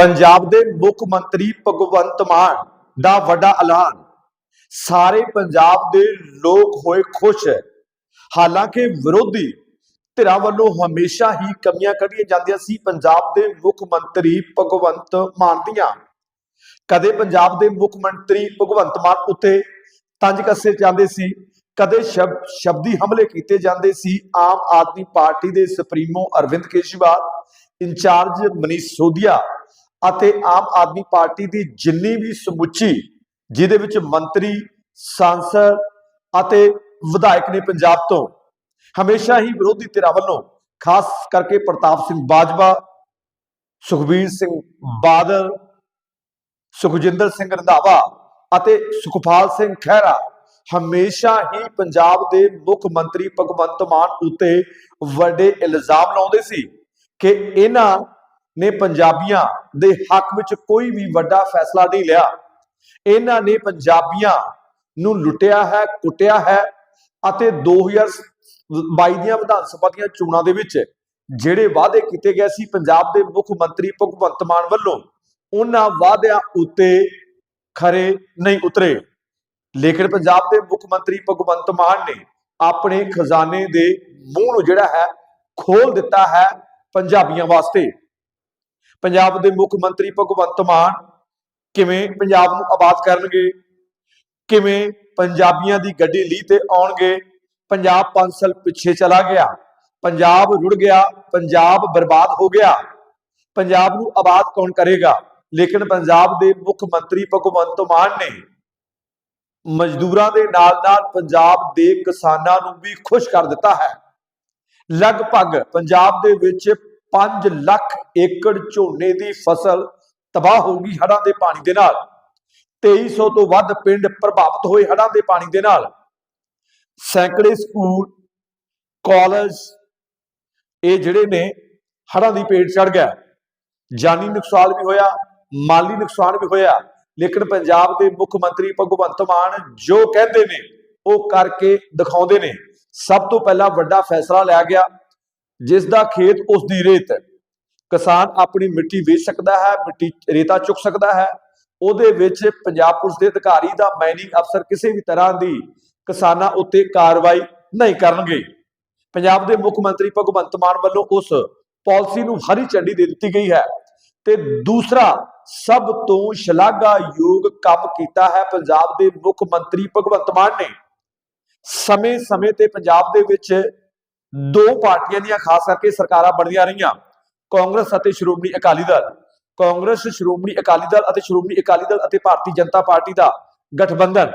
ਪੰਜਾਬ ਦੇ ਮੁੱਖ ਮੰਤਰੀ ਭਗਵੰਤ ਮਾਨ ਦਾ ਵੱਡਾ ਐਲਾਨ। ਸਾਰੇ ਪੰਜਾਬ ਦੇ ਲੋਕ ਹੋਏ ਖੁਸ਼ ਹੈ। ਹਾਲਾਂਕਿ ਵਿਰੋਧੀ ਧਿਰਾਂ ਵੱਲੋਂ ਹਮੇਸ਼ਾ ਹੀ ਕਮੀਆਂ ਕੱਢੀਆਂ ਜਾਂਦੀਆਂ ਸੀ ਪੰਜਾਬ ਦੇ ਮੁੱਖ ਮੰਤਰੀ ਭਗਵੰਤ ਮਾਨ ਦੀਆਂ। ਕਦੇ ਪੰਜਾਬ ਦੇ ਮੁੱਖ ਮੰਤਰੀ ਭਗਵੰਤ ਮਾਨ ਉੱਤੇ ਤੰਜ ਕੱਸੇ ਜਾਂਦੇ ਸੀ, ਕਦੇ ਸ਼ਬ, ਸ਼ਬਦੀ ਹਮਲੇ ਕੀਤੇ ਜਾਂਦੇ ਸੀ ਆਮ ਆਦਮੀ ਪਾਰਟੀ ਦੇ supremo Arvind Kejriwal, in charge Manish Sisodia ਅਤੇ ਆਮ ਆਦਮੀ ਪਾਰਟੀ ਦੀ ਜਿੰਨੀ ਵੀ ਸਮੁੱਚੀ, ਜਿਹਦੇ ਵਿੱਚ ਮੰਤਰੀ, ਸਾਂਸਦ ਅਤੇ ਵਿਧਾਇਕ ਨੇ ਪੰਜਾਬ ਤੋਂ, ਹਮੇਸ਼ਾ ਹੀ ਵਿਰੋਧੀ ਧਿਰਾਂ ਵੱਲੋਂ, ਖਾਸ ਕਰਕੇ ਪ੍ਰਤਾਪ ਸਿੰਘ ਬਾਜਵਾ, ਸੁਖਬੀਰ ਸਿੰਘ ਬਾਦਲ, ਸੁਖਜਿੰਦਰ ਸਿੰਘ ਰੰਧਾਵਾ ਅਤੇ ਸੁਖਪਾਲ ਸਿੰਘ ਖਹਿਰਾ, ਹਮੇਸ਼ਾ ਹੀ ਪੰਜਾਬ ਦੇ ਮੁੱਖ ਮੰਤਰੀ ਭਗਵੰਤ ਮਾਨ ਉੱਤੇ ਵੱਡੇ ਇਲਜ਼ਾਮ ਲਾਉਂਦੇ ਸੀ ਕਿ ਇਹਨਾਂ ਨੇ ਪੰਜਾਬੀਆਂ ਦੇ ਹੱਕ ਵਿੱਚ ਕੋਈ ਵੀ ਵੱਡਾ ਫੈਸਲਾ ਨਹੀਂ ਲਿਆ। ਇਹਨਾਂ ਨੇ ਪੰਜਾਬੀਆਂ ਨੂੰ ਲੁੱਟਿਆ ਹੈ, ਕੁੱਟਿਆ ਹੈ ਅਤੇ 2022 ਦੀਆਂ ਵਿਧਾਨ ਸਭਾ ਦੀਆਂ ਚੋਣਾਂ ਦੇ ਵਿੱਚ ਜਿਹੜੇ ਵਾਅਦੇ ਕੀਤੇ ਗਏ ਸੀ ਪੰਜਾਬ ਦੇ ਮੁੱਖ ਮੰਤਰੀ ਭਗਵੰਤ ਮਾਨ ਵੱਲੋਂ, ਉਹਨਾਂ ਵਾਅਦਿਆਂ ਉੱਤੇ ਖਰੇ ਨਹੀਂ ਉਤਰੇ। ਲੇਕਿਨ ਪੰਜਾਬ ਦੇ ਮੁੱਖ ਮੰਤਰੀ ਭਗਵੰਤ ਮਾਨ ਨੇ ਆਪਣੇ ਖਜ਼ਾਨੇ ਦੇ ਮੂੰਹ ਨੂੰ ਜਿਹੜਾ ਹੈ ਖੋਲ ਦਿੱਤਾ ਹੈ ਪੰਜਾਬੀਆਂ ਵਾਸਤੇ। ਪੰਜਾਬ ਦੇ ਮੁੱਖ ਮੰਤਰੀ ਭਗਵੰਤ ਮਾਨ ਕਿਵੇਂ ਪੰਜਾਬ ਨੂੰ ਆਬਾਦ ਕਰਨਗੇ? ਕਿਵੇਂ ਪੰਜਾਬੀਆਂ ਦੀ ਗੱਡੀ ਲੀ ਤੇ ਆਉਣਗੇ? ਪੰਜਾਬ 5 ਸਾਲ ਪਿੱਛੇ ਚਲਾ ਗਿਆ। ਪੰਜਾਬ ਰੁੜ ਗਿਆ। ਪੰਜਾਬ ਬਰਬਾਦ ਹੋ ਗਿਆ। ਪੰਜਾਬ ਨੂੰ ਆਬਾਦ ਕੌਣ ਕਰੇਗਾ? ਲੇਕਿਨ ਪੰਜਾਬ ਦੇ ਮੁੱਖ ਮੰਤਰੀ ਭਗਵੰਤ ਮਾਨ ਨੇ ਮਜ਼ਦੂਰਾਂ ਦੇ ਨਾਲ-ਨਾਲ ਪੰਜਾਬ ਦੇ ਕਿਸਾਨਾਂ ਨੂੰ ਵੀ ਖੁਸ਼ ਕਰ ਦਿੱਤਾ ਹੈ। ਲਗਭਗ ਪੰਜਾਬ ਦੇ ਵਿੱਚ 5 ਲੱਖ ਏਕੜ ਝੋਨੇ ਦੀ ਫਸਲ ਤਬਾਹ ਹੋ ਗਈ ਹੜ੍ਹਾਂ ਦੇ ਪਾਣੀ ਦੇ ਨਾਲ। 2300 ਤੋਂ ਵੱਧ ਪਿੰਡ ਪ੍ਰਭਾਵਿਤ ਹੋਏ ਹੜ੍ਹਾਂ ਦੇ ਪਾਣੀ ਦੇ ਨਾਲ। ਸੈਂਕੜੇ ਸਕੂਲ, ਕਾਲਜ, ਇਹ ਜਿਹੜੇ ਨੇ, ਹੜ੍ਹਾਂ ਦੀ ਪੇਟ ਚੜ ਗਿਆ। ਜਾਨੀ ਨੁਕਸਾਨ ਵੀ ਹੋਇਆ, ਮਾਲੀ ਨੁਕਸਾਨ ਵੀ ਹੋਇਆ। ਲੇਕਿਨ ਪੰਜਾਬ ਦੇ ਮੁੱਖ ਮੰਤਰੀ ਭਗਵੰਤ ਮਾਨ ਜੋ ਕਹਿੰਦੇ ਨੇ, ਉਹ ਕਰਕੇ ਦਿਖਾਉਂਦੇ ਨੇ। ਸਭ ਤੋਂ ਪਹਿਲਾਂ ਵੱਡਾ ਫੈਸਲਾ ਲਿਆ ਗਿਆ। ਜਿਸ ਦਾ ਖੇਤ ਉਸ ਦੀ ਰੇਤ ਕਿਸਾਨ ਆਪਣੀ ਮਿੱਟੀ ਵੇਚ ਸਕਦਾ ਹੈ, ਮਿੱਟੀ ਰੇਤਾ ਚੁੱਕ ਸਕਦਾ ਹੈ। ਉਹਦੇ ਵਿੱਚ ਪੰਜਾਬ ਪੁਲਿਸ ਦੇ ਅਧਿਕਾਰੀ ਦਾ ਮਾਈਨਿੰਗ ਅਫਸਰ ਕਿਸੇ ਵੀ ਤਰ੍ਹਾਂ ਦੀ ਕਿਸਾਨਾਂ ਉੱਤੇ ਕਾਰਵਾਈ ਨਹੀਂ ਕਰਨਗੇ। ਪੰਜਾਬ ਦੇ ਮੁੱਖ ਮੰਤਰੀ ਭਗਵੰਤ ਮਾਨ ਵੱਲੋਂ ਉਸ ਪਾਲਿਸੀ ਨੂੰ ਹਰੀ ਝੰਡੀ ਦੇ ਦਿੱਤੀ ਗਈ ਹੈ ਤੇ ਦੂਸਰਾ ਸਭ ਤੋਂ ਸ਼ਲਾਘਾਯੋਗ ਕੰਮ ਕੀਤਾ ਹੈ ਪੰਜਾਬ ਦੇ ਮੁੱਖ ਮੰਤਰੀ ਭਗਵੰਤ ਮਾਨ ਨੇ। ਸਮੇਂ-ਸਮੇਂ ਤੇ ਪੰਜਾਬ ਦੇ ਵਿੱਚ ਦੋ ਪਾਰਟੀਆਂ ਦੀਆਂ, ਖਾਸ ਕਰਕੇ ਸਰਕਾਰਾਂ ਬਣਦੀਆਂ ਰਹੀਆਂ। ਕਾਂਗਰਸ ਅਤੇ ਸ਼੍ਰੋਮਣੀ ਅਕਾਲੀ ਦਲ। ਕਾਂਗਰਸ, ਸ਼੍ਰੋਮਣੀ ਅਕਾਲੀ ਦਲ ਅਤੇ ਸ਼੍ਰੋਮਣੀ ਅਕਾਲੀ ਦਲ ਅਤੇ ਭਾਰਤੀ ਜਨਤਾ ਪਾਰਟੀ ਦਾ ਗਠਬੰਧਨ।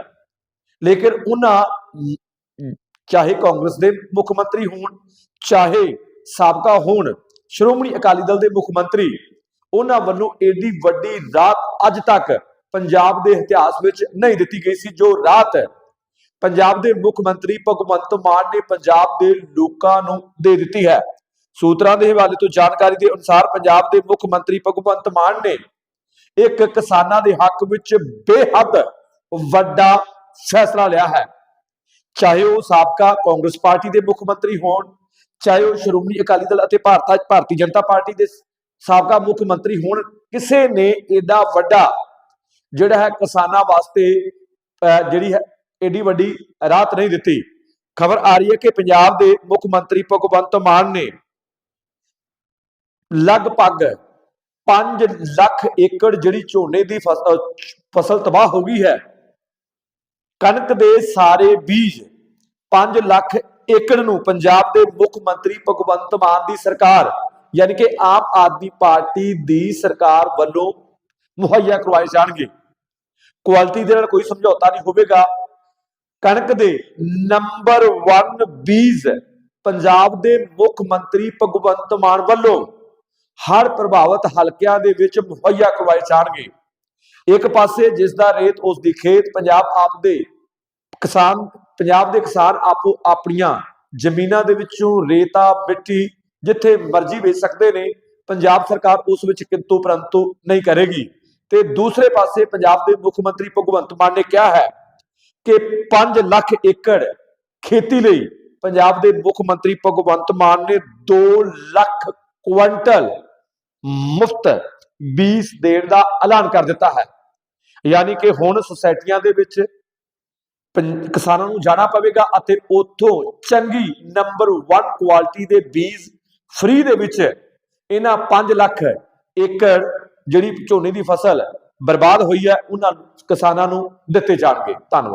ਲੇਕਿਨ ਉਹਨਾਂ ਚਾਹੇ ਕਾਂਗਰਸ ਦੇ ਮੁੱਖ ਮੰਤਰੀ ਹੋਣ, ਚਾਹੇ ਸਾਬਕਾ ਹੋਣ, ਸ਼੍ਰੋਮਣੀ ਅਕਾਲੀ ਦਲ ਦੇ ਮੁੱਖ ਮੰਤਰੀ, ਉਹਨਾਂ ਵੱਲੋਂ ਏਡੀ ਵੱਡੀ ਰਾਤ ਅੱਜ ਤੱਕ ਪੰਜਾਬ ਦੇ ਇਤਿਹਾਸ ਵਿੱਚ ਨਹੀਂ ਦਿੱਤੀ ਗਈ ਸੀ, ਜੋ ਰਾਤ ਪੰਜਾਬ ਦੇ ਮੁੱਖ ਮੰਤਰੀ ਭਗਵੰਤ ਮਾਨ ਨੇ ਪੰਜਾਬ ਦੇ ਲੋਕਾਂ ਨੂੰ ਦੇ ਦਿੱਤੀ ਹੈ। ਸੂਤਰਾਂ ਦੇ ਹਵਾਲੇ ਤੋਂ ਜਾਣਕਾਰੀ ਦੇ ਅਨੁਸਾਰ ਪੰਜਾਬ ਦੇ ਮੁੱਖ ਮੰਤਰੀ ਭਗਵੰਤ ਮਾਨ ਨੇ ਇੱਕ ਕਿਸਾਨਾਂ ਦੇ ਹੱਕ ਵਿੱਚ ਬੇਹੱਦ ਵੱਡਾ ਫੈਸਲਾ ਲਿਆ ਹੈ। ਚਾਹੇ ਉਹ ਸਾਬਕਾ ਕਾਂਗਰਸ ਪਾਰਟੀ ਦੇ ਮੁੱਖ ਮੰਤਰੀ ਹੋਣ, ਚਾਹੇ ਉਹ ਸ਼੍ਰੋਮਣੀ ਅਕਾਲੀ ਦਲ ਅਤੇ ਭਾਰਤ ਭਾਰਤੀ ਜਨਤਾ ਪਾਰਟੀ ਦੇ ਸਾਬਕਾ ਮੁੱਖ ਮੰਤਰੀ ਹੋਣ, ਕਿਸੇ ਨੇ ਏਡਾ ਵੱਡਾ ਜਿਹੜਾ ਹੈ ਕਿਸਾਨਾਂ ਵਾਸਤੇ, ਅਹ ਜਿਹੜੀ ਹੈ ਏਡੀ ਵੱਡੀ ਰਾਤ ਨਹੀਂ ਦਿੱਤੀ। ਖਬਰ ਆ ਰਹੀ ਹੈ ਕਿ ਪੰਜਾਬ ਦੇ ਮੁੱਖ ਮੰਤਰੀ ਭਗਵੰਤ ਮਾਨ ਨੇ ਲਗਭਗ 5 ਲੱਖ ਏਕੜ ਜਿਹੜੀ ਝੋਨੇ ਦੀ ਫਸ- ਫਸਲ ਤਬਾਹ ਹੋ ਗਈ ਹੈ। ਕਣਕ ਦੇ ਸਾਰੇ ਬੀਜ 5 ਲੱਖ ਏਕੜ ਨੂੰ ਪੰਜਾਬ ਦੇ ਮੁੱਖ ਮੰਤਰੀ ਭਗਵੰਤ ਮਾਨ ਦੀ ਸਰਕਾਰ, ਯਾਨੀ ਕਿ ਆਮ ਆਦਮੀ ਪਾਰਟੀ ਦੀ ਸਰਕਾਰ ਵੱਲੋਂ ਮੁਹੱਈਆ ਕਰਵਾਏ ਜਾਣਗੇ। ਕੁਆਲਿਟੀ ਦੇ ਨਾਲ ਕੋਈ ਸਮਝੌਤਾ ਨਹੀਂ ਹੋਵੇਗਾ। ਕਣਕ ਦੇ ਨੰਬਰ 1 ਬੀਜ ਪੰਜਾਬ ਦੇ ਮੁੱਖ ਮੰਤਰੀ ਭਗਵੰਤ ਮਾਨ ਵੱਲੋਂ ਹਰ ਪ੍ਰਭਾਵਿਤ ਹਲਕਿਆਂ ਦੇ ਵਿੱਚ ਮੁਹੱਈਆ ਕਰਵਾਏ ਜਾਣਗੇ। ਇੱਕ ਪਾਸੇ ਜਿਸ ਦਾ ਰੇਤ ਉਸ ਦੀ ਖੇਤ ਪੰਜਾਬ ਆਪ ਦੇ ਕਿਸਾਨ, ਪੰਜਾਬ ਦੇ ਕਿਸਾਨ ਆਪੋ ਆਪਣੀਆਂ ਜ਼ਮੀਨਾਂ ਦੇ ਵਿੱਚੋਂ ਰੇਤਾ, ਮਿੱਟੀ ਜਿੱਥੇ ਮਰਜ਼ੀ ਵੇਚ ਸਕਦੇ ਨੇ, ਪੰਜਾਬ ਸਰਕਾਰ ਉਸ ਵਿੱਚ ਕਿੰਤੂ ਪਰੰਤੂ ਨਹੀਂ ਕਰੇਗੀ। ਤੇ ਦੂਸਰੇ ਪਾਸੇ ਪੰਜਾਬ ਦੇ ਮੁੱਖ ਮੰਤਰੀ ਭਗਵੰਤ ਮਾਨ ਨੇ ਕਿਹਾ ਹੈ ਕਿ 5 ਲੱਖ ਏਕੜ ਖੇਤੀ ਲਈ ਪੰਜਾਬ ਦੇ ਮੁੱਖ ਮੰਤਰੀ ਭਗਵੰਤ ਮਾਨ ਨੇ 2 ਲੱਖ ਕੁਇੰਟਲ ਮੁਫਤ ਬੀਜ ਦੇਣ ਦਾ ਐਲਾਨ ਕਰ ਦਿੱਤਾ ਹੈ। ਯਾਨੀ ਕਿ ਹੁਣ ਸੁਸਾਇਟੀਆਂ ਦੇ ਵਿੱਚ ਪੰ- ਕਿਸਾਨਾਂ ਨੂੰ ਜਾਣਾ ਪਵੇਗਾ ਅਤੇ ਉੱਥੋਂ ਚੰਗੀ ਨੰਬਰ 1 ਕੁਆਲਿਟੀ ਦੇ ਬੀਜ ਫ੍ਰੀ ਦੇ ਵਿੱਚ ਇਹਨਾਂ 5 ਲੱਖ ਏਕੜ ਜਿਹੜੀ ਝੋਨੇ ਦੀ ਫਸਲ ਬਰਬਾਦ ਹੋਈ ਹੈ, ਉਹਨਾਂ ਕਿਸਾਨਾਂ ਨੂੰ ਦਿੱਤੇ ਜਾਣਗੇ। ਧੰਨਵਾਦ।